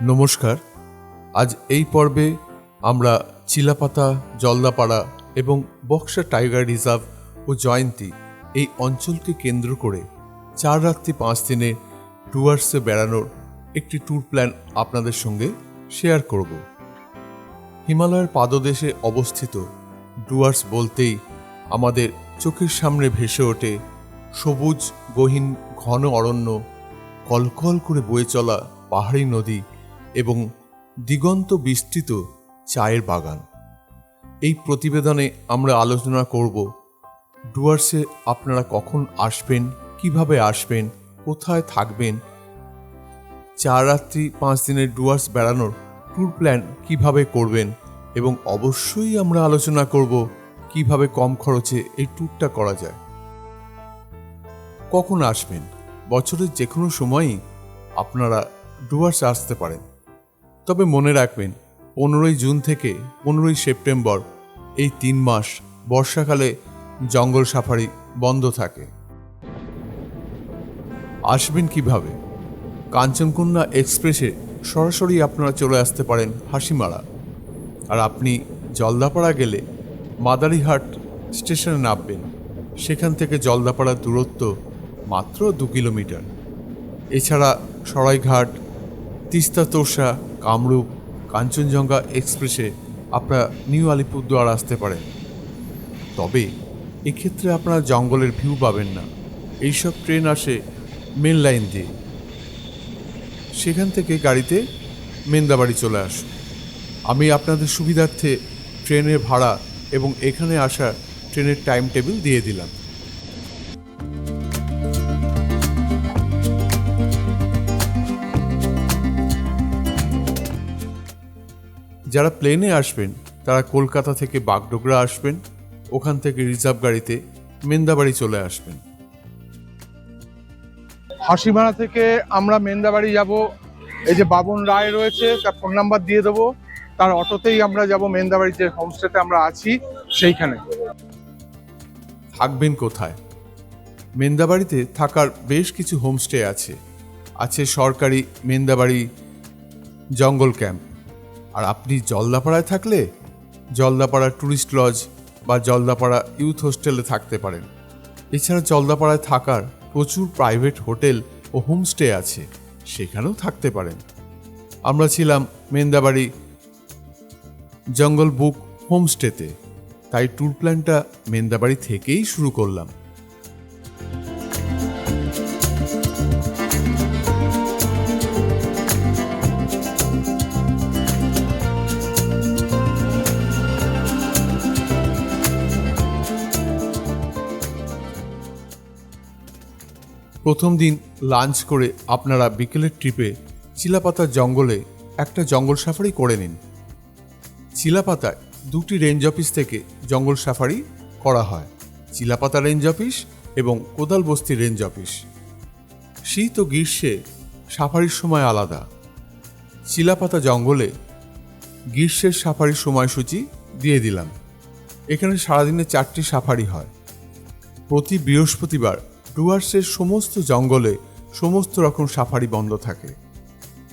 নমস্কার। আজ এই পর্বে আমরা চিলাপাতা, জলদাপাড়া এবং বক্সা টাইগার রিজার্ভ ও জয়ন্তী এই অঞ্চলকে কেন্দ্র করে চার রাত্রি পাঁচ দিনের টুয়ার্সে বেড়ানোর একটি ট্যুর প্ল্যান আপনাদের সঙ্গে শেয়ার করব। হিমালয়ের পাদদেশে অবস্থিত ডুয়ার্স বলতেই আমাদের চোখের সামনে ভেসে ওঠে সবুজ, গহীন, ঘন অরণ্য, কলকল করে বয়ে চলা পাহাড়ি নদী এবং দিগন্ত বিস্তৃত চায়ের বাগান। এই প্রতিবেদনে আমরা আলোচনা করব, ডুয়ার্সে আপনারা কখন আসবেন, কীভাবে আসবেন, কোথায় থাকবেন, চার রাত্রি পাঁচ দিনের ডুয়ার্স বেড়ানোর ট্যুর প্ল্যান কীভাবে করবেন এবং অবশ্যই আমরা আলোচনা করব কীভাবে কম খরচে এই ট্যুরটা করা যায়। কখন আসবেন? বছরের যে কোনো সময়ই আপনারা ডুয়ার্স আসতে পারেন। তবে মনে রাখবেন, পনেরোই জুন থেকে পনেরোই সেপ্টেম্বর এই তিন মাস বর্ষাকালে জঙ্গল সাফারি বন্ধ থাকে। আসবেন কীভাবে? কাঞ্চনকন্যা এক্সপ্রেসে সরাসরি আপনারা চলে আসতে পারেন হাসিমারা। আর আপনি জলদাপাড়া গেলে মাদারিহাট স্টেশনে নামবেন। সেখান থেকে জলদাপাড়ার দূরত্ব মাত্র দু কিলোমিটার। এছাড়া সরাইঘাট তিস্তা তোরসা, কামরূপ, কাঞ্চনজঙ্ঘা এক্সপ্রেসে আপনারা নিউ আলিপুরদুয়ার আসতে পারেন। তবে এক্ষেত্রে আপনারা জঙ্গলের ভিউ পাবেন না। এইসব ট্রেন আসে মেন লাইন দিয়ে। সেখান থেকে গাড়িতে মেন্দাবাড়ি চলে আসুন। আমি আপনাদের সুবিধার্থে ট্রেনের ভাড়া এবং এখানে আসা ট্রেনের টাইম টেবিল দিয়ে দিলাম। যারা প্লেনে আসবেন তারা কলকাতা থেকে বাগডোগরা আসবেন ওখান থেকে রিজার্ভ গাড়িতে মেন্দাবাড়ি চলে আসবেন। হাসিমারা থেকে আমরা মেন্দাবাড়ি যাব। এই যে বাবন রায় রয়েছে তার ফোন নাম্বার দিয়ে দেবো। তার অটোতেই আমরা যাব মেন্দাবাড়ি যে হোমস্টেতে আমরা আছি সেইখানে। থাকবেন কোথায়? মেন্দাবাড়িতে থাকার বেশ কিছু হোমস্টে আছে। আছে সরকারি মেন্দাবাড়ি জঙ্গল ক্যাম্প আর আপনি জলদাপাড়ায় থাকলে জলদাপাড়া ট্যুরিস্ট লজ বা জলদাপাড়া ইউথ হোস্টেলে থাকতে পারেন। এছাড়া জলদাপাড়ায় থাকার প্রচুর প্রাইভেট হোটেল ও হোমস্টে আছে, সেখানেও থাকতে পারেন। আমরা ছিলাম মেন্দাবাড়ি জঙ্গল বুক হোমস্টেতে, তাই ট্যুর প্ল্যানটা মেন্দাবাড়ি থেকেই শুরু করলাম। প্রথম দিন লাঞ্চ করে আপনারা বিকেলের ট্রিপে চিলাপাতার জঙ্গলে একটা জঙ্গল সাফারি করে নিন। চিলাপাতায় দুটি রেঞ্জ অফিস থেকে জঙ্গল সাফারি করা হয়। চিলাপাতা রেঞ্জ অফিস এবং কোদাল বস্তি রেঞ্জ অফিস। শীত ও গ্রীষ্মে সাফারির সময় আলাদা। চিলাপাতা জঙ্গলে গ্রীষ্মের সাফারির সময়সূচি দিয়ে দিলাম। এখানে সারাদিনে চারটি সাফারি হয়। প্রতি বৃহস্পতিবার ডুয়ার্সের সমস্ত জঙ্গলে সমস্ত রকম সাফারি বন্ধ থাকে।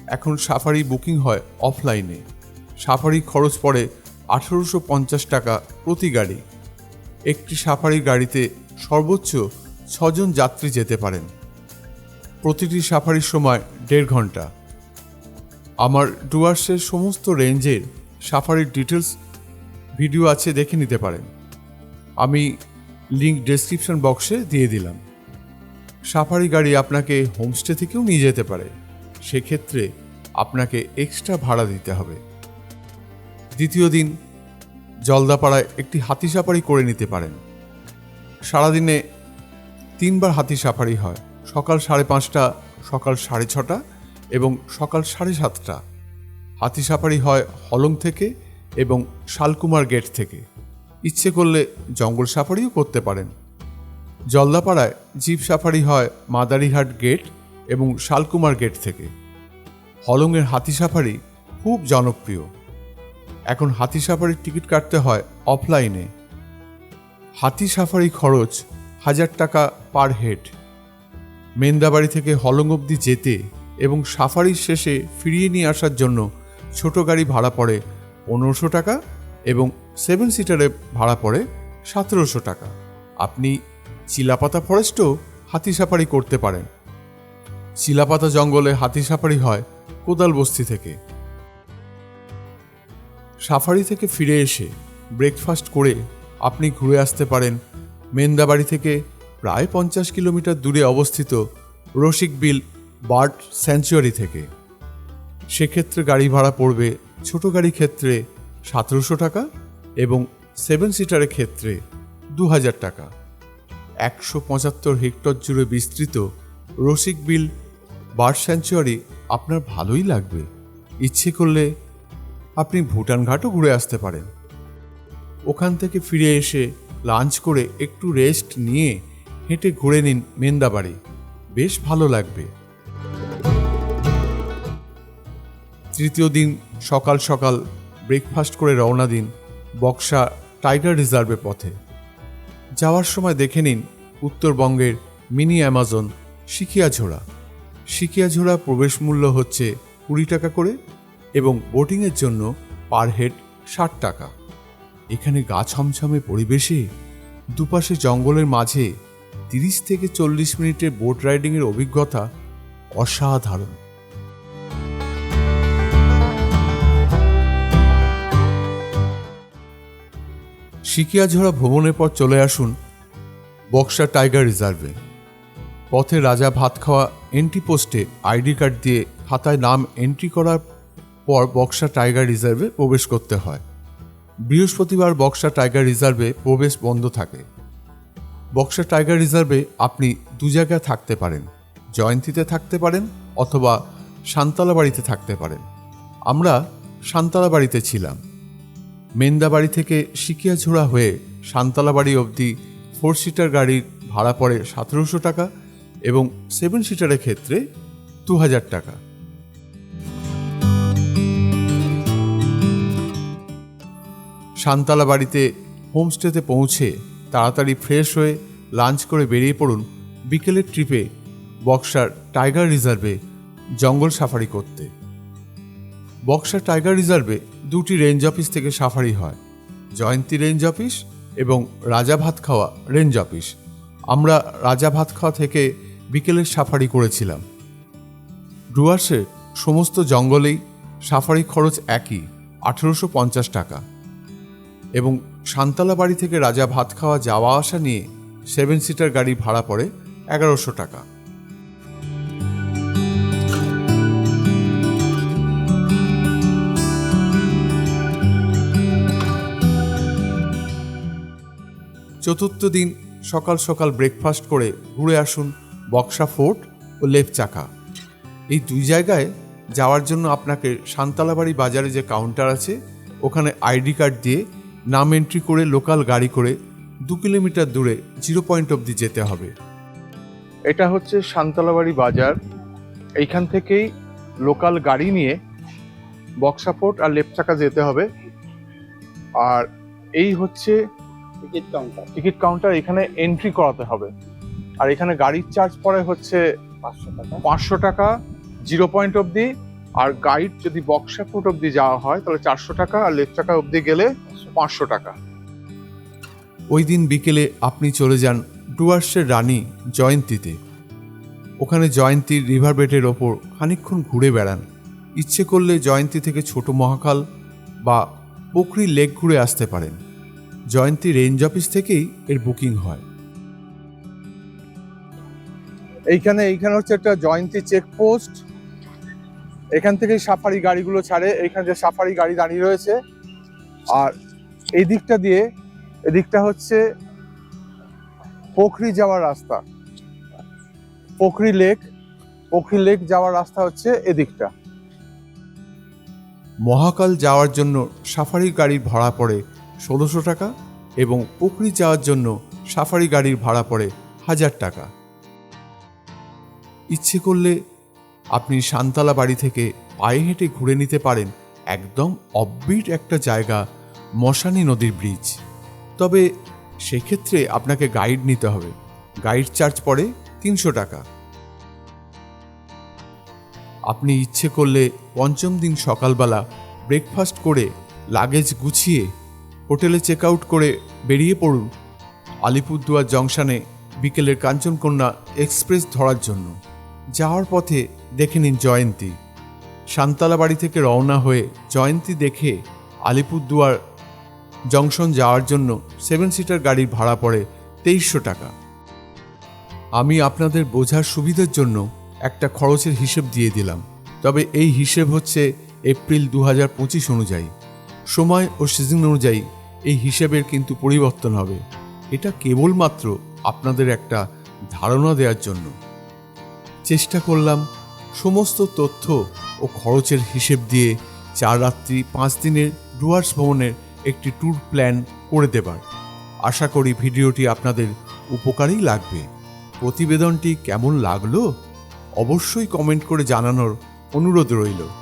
এখন সাফারি বুকিং হয় অফলাইনে। সাফারি খরচ পড়ে আঠেরোশো পঞ্চাশ টাকা প্রতি গাড়ি। একটি সাফারি গাড়িতে সর্বোচ্চ ছজন যাত্রী যেতে পারেন। প্রতিটি সাফারির সময় দেড় ঘণ্টা। আমার ডুয়ার্সের সমস্ত রেঞ্জের সাফারির ডিটেলস ভিডিও আছে দেখে নিতে পারেন। আমি লিঙ্ক ডেসক্রিপশন বক্সে দিয়ে দিলাম। সাফারি গাড়ি আপনাকে হোমস্টে থেকেও নিয়ে যেতে পারে। সেক্ষেত্রে আপনাকে এক্সট্রা ভাড়া দিতে হবে। দ্বিতীয় দিন জলদাপাড়ায় একটি হাতি সাফারি করে নিতে পারেন। সারাদিনে তিনবার হাতি সাফারি হয়। সকাল সাড়ে পাঁচটা, সকাল সাড়ে ছটা এবং সকাল সাড়ে সাতটা। হাতি সাফারি হয় হলং থেকে এবং শালকুমার গেট থেকে। ইচ্ছে করলে জঙ্গল সাফারিও করতে পারেন। জলদাপাড়ায় জিপ সাফারি হয় মাদারিহাট গেট এবং শালকুমার গেট থেকে। হলংয়ের হাতি সাফারি খুব জনপ্রিয়। এখন হাতি সাফারির টিকিট কাটতে হয় অফলাইনে। হাতি সাফারি খরচ হাজার টাকা পার হেড। মেন্দাবাড়ি থেকে হলং অবধি যেতে এবং সাফারির শেষে ফিরিয়ে নিয়ে আসার জন্য ছোট গাড়ি ভাড়া পড়ে পনেরোশো টাকা এবং সেভেন সিটারে ভাড়া পড়ে সতেরোশো টাকা। আপনি চিলাপাতা ফরেস্টও হাতি সাফারি করতে পারেন। চিলাপাতা জঙ্গলে হাতি সাফারি হয় কোদাল বস্তি থেকে। সাফারি থেকে ফিরে এসে ব্রেকফাস্ট করে আপনি ঘুরে আসতে পারেন মেন্দাবাড়ি থেকে প্রায় পঞ্চাশ কিলোমিটার দূরে অবস্থিত রসিকবিল বার্ড স্যাঞ্চুয়ারি থেকে। সেক্ষেত্রে গাড়ি ভাড়া পড়বে ছোট গাড়ি ক্ষেত্রে সতেরোশো টাকা এবং সেভেন সিটারের ক্ষেত্রে দু হাজার টাকা। একশো পঁচাত্তর হেক্টর জুড়ে বিস্তৃত রসিকবিল বার্ড স্যাঞ্চুয়ারি আপনার ভালোই লাগবে। ইচ্ছে করলে আপনি ভুটান ঘাটও ঘুরে আসতে পারেন। ওখান থেকে ফিরে এসে লাঞ্চ করে একটু রেস্ট নিয়ে হেঁটে ঘুরে নিন মেন্দাবাড়ি। বেশ ভালো লাগবে। তৃতীয় দিন সকাল সকাল ব্রেকফাস্ট করে রওনা দিন বক্সা টাইগার রিজার্ভের পথে। যাওয়ার সময় দেখে নিন উত্তরবঙ্গের মিনি অ্যামাজন শিকিয়াঝোড়া শিকিয়াঝোড়া প্রবেশ মূল্য হচ্ছে কুড়ি টাকা করে এবং বোটিংয়ের জন্য পার হেড ষাট টাকা। এখানে গা ছমছমে পরিবেশে দুপাশে জঙ্গলের মাঝে তিরিশ থেকে চল্লিশ মিনিটের বোট রাইডিংয়ের অভিজ্ঞতা অসাধারণ। সিকিয়াঝোড়া ভ্রমণের পর চলে আসুন বক্সা টাইগার রিজার্ভে। পথে রাজা ভাত খাওয়া এন্ট্রি পোস্টে আইডি কার্ড দিয়ে খাতায় নাম এন্ট্রি করার পর বক্সা টাইগার রিজার্ভে প্রবেশ করতে হয়। বৃহস্পতিবার বক্সা টাইগার রিজার্ভে প্রবেশ বন্ধ থাকে। বক্সা টাইগার রিজার্ভে আপনি দু জায়গায় থাকতে পারেন। জয়ন্তীতে থাকতে পারেন অথবা সান্তালা বাড়িতে থাকতে পারেন। আমরা সান্তালা বাড়িতে ছিলাম। মেন্দাবাড়ি থেকে সিকিয়াঝোড়া হয়ে সান্তালাবাড়ি অবধি ফোর সিটার গাড়ির ভাড়া পড়ে সতেরোশো টাকা এবং সেভেন সিটারের ক্ষেত্রে দু হাজার টাকা। সান্তালা বাড়িতে হোমস্টেতে পৌঁছে তাড়াতাড়ি ফ্রেশ হয়ে লাঞ্চ করে বেরিয়ে পড়ুন বিকেলের ট্রিপে বক্সার টাইগার রিজার্ভে জঙ্গল সাফারি করতে। বক্সার টাইগার রিজার্ভে দুটি রেঞ্জ অফিস থেকে সাফারি হয়। জয়ন্তী রেঞ্জ অফিস এবং রাজা ভাত খাওয়া রেঞ্জ অফিস আমরা রাজা ভাত খাওয়া থেকে বিকেলের সাফারি করেছিলাম। ডুয়ার্সের সমস্ত জঙ্গলেই সাফারি খরচ একই, আঠেরোশো পঞ্চাশ টাকা। এবং সান্তালা বাড়ি থেকে রাজা ভাত খাওয়া যাওয়া আসা নিয়ে সেভেন সিটার গাড়ি ভাড়া পড়ে এগারোশো টাকা। চতুর্থ দিন সকাল সকাল ব্রেকফাস্ট করে ঘুরে আসুন বক্সা ফোর্ট ও লেপচাকা। এই দুই জায়গায় যাওয়ার জন্য আপনাকে সান্তালাবাড়ি বাজারে যে কাউন্টার আছে, ওখানে আইডি কার্ড দিয়ে নাম এন্ট্রি করে লোকাল গাড়ি করে দু কিলোমিটার দূরে জিরো পয়েন্ট অবধি যেতে হবে। এটা হচ্ছে সান্তালাবাড়ি বাজার। এইখান থেকেই লোকাল গাড়ি নিয়ে বক্সাপোর্ট আর লেপচাকা যেতে হবে। আর এই হচ্ছে টিকিট কাউন্টার। টিকিট কাউন্টার এখানে এন্ট্রি করাতে হবে। আর এখানে গাড়ির চার্জ পড়ে হচ্ছে পাঁচশো টাকা। পাঁচশো টাকা জিরো পয়েন্ট অবধি। আর গাইড যদি বক্সা ফুট অবধি যাওয়া হয় তাহলে চারশো টাকা আর লেফট চাকা অবধি গেলে পাঁচশো টাকা। ওই দিন বিকেলে আপনি চলে যান ডুয়ার্সের রানী জয়ন্তীতে। ওখানে জয়ন্তীর রিভার বেডের ওপর খানিকক্ষণ ঘুরে বেড়ান। ইচ্ছে করলে জয়ন্তী থেকে ছোট মহাকাল বা পোখরি লেক ঘুরে আসতে পারেন। জয়ন্তী রেঞ্জ অফিস থেকেই এর বুকিং হয়। এইখানে এইখানে হচ্ছে একটা জয়ন্তী চেকপোস্ট এখান থেকেই সাফারি গাড়িগুলো ছাড়ে। এইখানে যে সাফারি গাড়ি দাঁড়িয়ে রয়েছে। আর এই দিকটা দিয়ে এদিকটা হচ্ছে পোখরি যাওয়ার রাস্তা। পোখরি লেক পোখরি লেক যাওয়ার রাস্তা হচ্ছে এদিকটা। মহাকাল যাওয়ার জন্য সাফারি গাড়ি ভাড়া পড়ে ষোলোশো টাকা এবং পুকুরি যাওয়ার জন্য সাফারি গাড়ির ভাড়া পড়ে হাজার টাকা। ইচ্ছে করলে আপনি সান্তালা বাড়ি থেকে পায়ে হেঁটে ঘুরে নিতে পারেন একদম অব্বিট একটা জায়গা, মশানি নদীর ব্রিজ। তবে সেক্ষেত্রে আপনাকে গাইড নিতে হবে। গাইড চার্জ পড়ে তিনশো টাকা। আপনি ইচ্ছে করলে পঞ্চম দিন সকালবেলা ব্রেকফাস্ট করে লাগেজ গুছিয়ে হোটেলে চেক আউট করে বেরিয়ে পড়ুন আলিপুরদুয়ার জংশনে বিকেলের কাঞ্চনকন্যা এক্সপ্রেস ধরার জন্য। যাওয়ার পথে দেখে নিন জয়ন্তী। শান্তালা বাড়ি থেকে রওনা হয়ে জয়ন্তী দেখে আলিপুরদুয়ার জংশন যাওয়ার জন্য সেভেন সিটার গাড়ির ভাড়া পড়ে তেইশশো টাকা। আমি আপনাদের বোঝার সুবিধার জন্য একটা খরচের হিসেব দিয়ে দিলাম। তবে এই হিসেব হচ্ছে এপ্রিল দু হাজার পঁচিশ অনুযায়ী। সময় ও সিজন অনুযায়ী এই হিসেবের কিন্তু পরিবর্তন হবে। এটা কেবলমাত্র আপনাদের একটা ধারণা দেওয়ার জন্য। চেষ্টা করলাম সমস্ত তথ্য ও খরচের হিসেব দিয়ে চার রাত্রি পাঁচ দিনের ডুয়ার্স ভ্রমণের একটি ট্যুর প্ল্যান করে দেবার। আশা করি ভিডিওটি আপনাদের উপকারেই লাগবে। প্রতিবেদনটি কেমন লাগল? অবশ্যই কমেন্ট করে জানানোর অনুরোধ রইল।